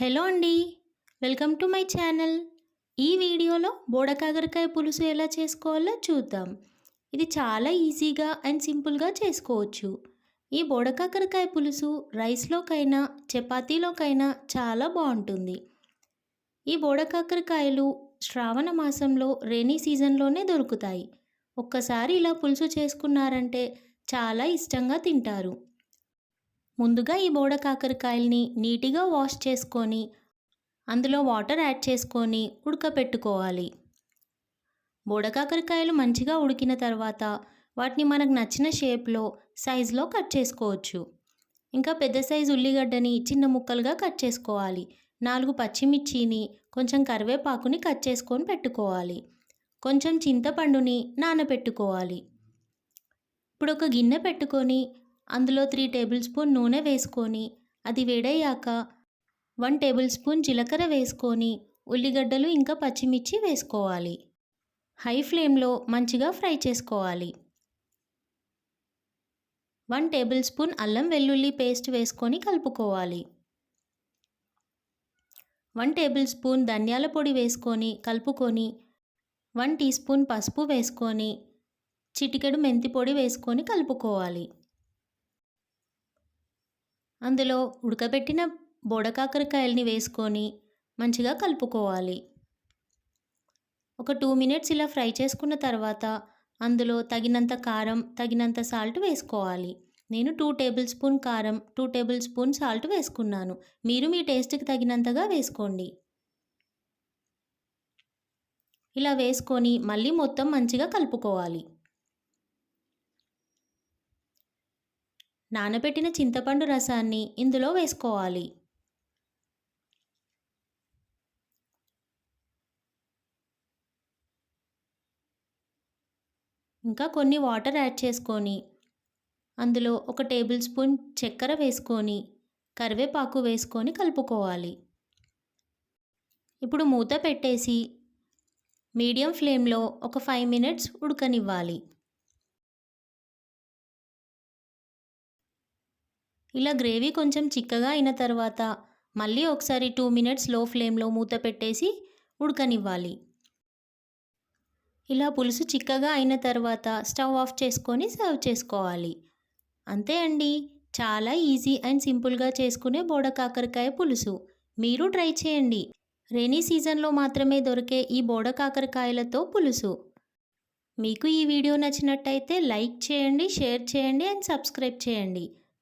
Hello అండి welcome to my channel. ఈ వీడియోలో బోడకాకరకాయ పులుసు ఎలా చేసుకోవాలో చూద్దాం. ఇది చాలా ఈజీగా అండ్ సింపుల్గా చేసుకోవచ్చు. ఈ బోడకాకరకాయ పులుసు రైస్లోకైనా చపాతీలోకైనా చాలా బాగుంటుంది. ఈ బోడకాకరకాయలు శ్రావణ మాసంలో రెయినీ సీజన్లోనే దొరుకుతాయి. ఒక్కసారి ఇలా పులుసు చేసుకున్నారంటే చాలా ఇష్టంగా తింటారు. ముందుగా ఈ బోడ కాకరకాయల్ని నీట్గా వాష్ చేసుకొని అందులో వాటర్ యాడ్ చేసుకొని ఉడకపెట్టుకోవాలి. బోడకాకరకాయలు మంచిగా ఉడికిన తర్వాత వాటిని మనకు నచ్చిన షేప్లో సైజులో కట్ చేసుకోవచ్చు. ఇంకా పెద్ద సైజు ఉల్లిగడ్డని చిన్న ముక్కలుగా కట్ చేసుకోవాలి. నాలుగు పచ్చిమిర్చిని కొంచెం కరివేపాకుని కట్ చేసుకొని పెట్టుకోవాలి. కొంచెం చింతపండుని నానబెట్టుకోవాలి ఇప్పుడు ఒక గిన్నె పెట్టుకొని అందులో త్రీ టేబుల్ స్పూన్ నూనె వేసుకొని అది వేడయ్యాక వన్ టేబుల్ స్పూన్ జీలకర్ర వేసుకొని ఉల్లిగడ్డలు ఇంకా పచ్చిమిర్చి వేసుకోవాలి. హై ఫ్లేమ్లో మంచిగా ఫ్రై చేసుకోవాలి. వన్ టేబుల్ స్పూన్ అల్లం వెల్లుల్లి పేస్ట్ వేసుకొని కలుపుకోవాలి. వన్ టేబుల్ స్పూన్ ధనియాల పొడి వేసుకొని కలుపుకొని వన్ టీ స్పూన్ పసుపు వేసుకొని చిటికెడు మెంతి పొడి వేసుకొని కలుపుకోవాలి. అందులో ఉడకబెట్టిన బోడకాకరకాయల్ని వేసుకొని మంచిగా కలుపుకోవాలి. ఒక టూ మినిట్స్ ఇలా ఫ్రై చేసుకున్న తర్వాత అందులో తగినంత కారం తగినంత సాల్ట్ వేసుకోవాలి. నేను టూ టేబుల్ స్పూన్ కారం టూ టేబుల్ స్పూన్ సాల్ట్ వేసుకున్నాను. మీరు మీ టేస్ట్కి తగినంతగా వేసుకోండి. ఇలా వేసుకొని మళ్ళీ మొత్తం మంచిగా కలుపుకోవాలి. నానబెట్టిన చింతపండు రసాన్ని ఇందులో వేసుకోవాలి. ఇంకా కొన్ని వాటర్ యాడ్ చేసుకొని అందులో ఒక టేబుల్ స్పూన్ చక్కెర వేసుకొని కరివేపాకు వేసుకొని కలుపుకోవాలి. ఇప్పుడు మూత పెట్టేసి మీడియం ఫ్లేమ్లో ఒక ఫైవ్ మినిట్స్ ఉడకనివ్వాలి. ఇలా గ్రేవీ కొంచెం చిక్కగా అయిన తర్వాత మళ్ళీ ఒకసారి టూ మినిట్స్లో ఫ్లేమ్లో మూత పెట్టేసి ఉడకనివ్వాలి. ఇలా పులుసు చిక్కగా అయిన తర్వాత స్టవ్ ఆఫ్ చేసుకొని సర్వ్ చేసుకోవాలి. అంతే అండి. చాలా ఈజీ అండ్ సింపుల్గా చేసుకునే బోడ కాకరకాయ పులుసు. మీరు ట్రై చేయండి. రెనీ సీజన్లో మాత్రమే దొరికే ఈ బోడ కాకరకాయలతో పులుసు. మీకు ఈ వీడియో నచ్చినట్టయితే లైక్ చేయండి షేర్ చేయండి అండ్ సబ్స్క్రైబ్ చేయండి.